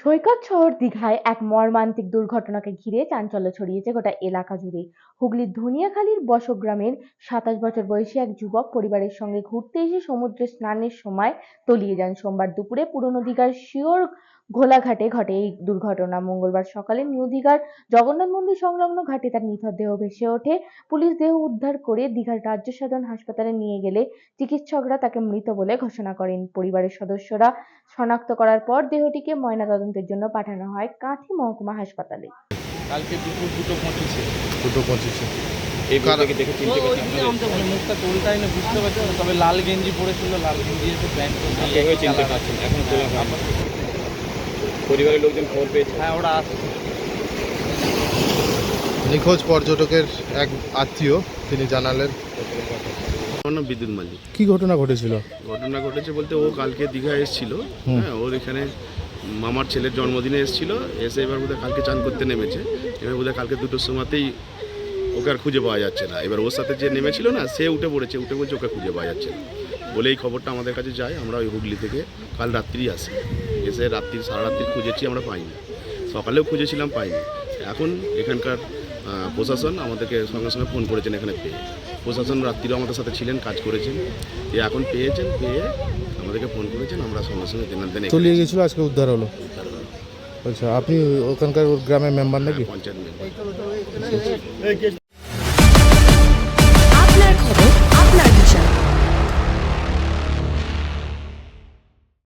সৈকত শহর দীঘায় এক মর্মান্তিক দুর্ঘটনাকে ঘিরে চাঞ্চল্য ছড়িয়েছে গোটা এলাকা জুড়ে। হুগলির ধনিয়াখালীর বসগ্রামের সাতাশ বছর বয়সী এক যুবক পরিবারের সঙ্গে ঘুরতে এসে সমুদ্রে স্নানের সময় তলিয়ে যান। সোমবার দুপুরে পুরনো দীঘার শিওর ঘোলাঘাটে ঘটে এই দুর্ঘটনা। মঙ্গলবার সকালে নিউ দীঘার জগন্নাথ মন্দির সংলগ্ন ঘাটে তার নিথর দেহ ভেসে ওঠে। পুলিশ দেহ উদ্ধার করে দীঘার রাজ্য সাধারণ হাসপাতালে নিয়ে গেলে চিকিৎসকরা তাকে মৃত বলে ঘোষণা করেন। পরিবারের সদস্যরা শনাক্ত করার পর দেহটিকে ময়নাতদন্তের জন্য পাঠানো হয় কাঁথি মহকুমা হাসপাতালে। কালকে দুপুর দুটো পঁচিশে। দুটো পঁচিশে। এই কারা- দেখে চিনতে পারছি মুখটা তোলটাই না বুঝতে পারছি তবে লাল গেঞ্জি পরেছিল লাল গেঞ্জি একটু প্যান্ট চিনতে পারছেন এখন তোলা হয়নি। পরিবারের লোকজন খবর পেয়েছে। হ্যাঁ ওরা আসছে। নিখোঁজ পর্যটকের এক আত্মীয় তিনি জানালেন। আমার নাম বিদ্যুৎ মালিক। কি ঘটনা ঘটেছিল? ঘটনা ঘটেছে বলতে ও কালকে দীঘা এসেছিল। হ্যাঁ ওর এখানে মামার ছেলের জন্মদিনে এসেছিল। এসে এবার বোধহয় কালকে চান করতে নেমেছে। এবার বোধহয় কালকে দুটোর সময়তেই ওকে আর খুঁজে পাওয়া যাচ্ছে না। এবার ওর সাথে যে নেমেছিল না সে উঠে পড়েছে। উঠে বলছে ওকে খুঁজে পাওয়া যাচ্ছে না। বলে এই খবরটা আমাদের কাছে যায়। আমরা ওই হুগলি থেকে কাল রাত্রি আসি। এসে রাত্রি সারা রাত্রি খুঁজেছি আমরা পাইনি। সকালেও খুঁজেছিলাম পাইনি। এখন এখানকার প্রশাসন আমাদেরকে সঙ্গে সঙ্গে ফোন করেছেন এখানে পেয়ে। প্রশাসন রাত্রিও আমাদের সাথে ছিলেন কাজ করেছেন। এখন পেয়েছেন পেয়ে আমাদেরকে ফোন করেছেন আমরা সঙ্গে সঙ্গে দেন দেন তলিয়ে গেছিল আজকে উদ্ধার হলো। আচ্ছা আপনি ওখানকার ওর গ্রামের মেম্বার নাকি? পঞ্চায়েত মেম্বার।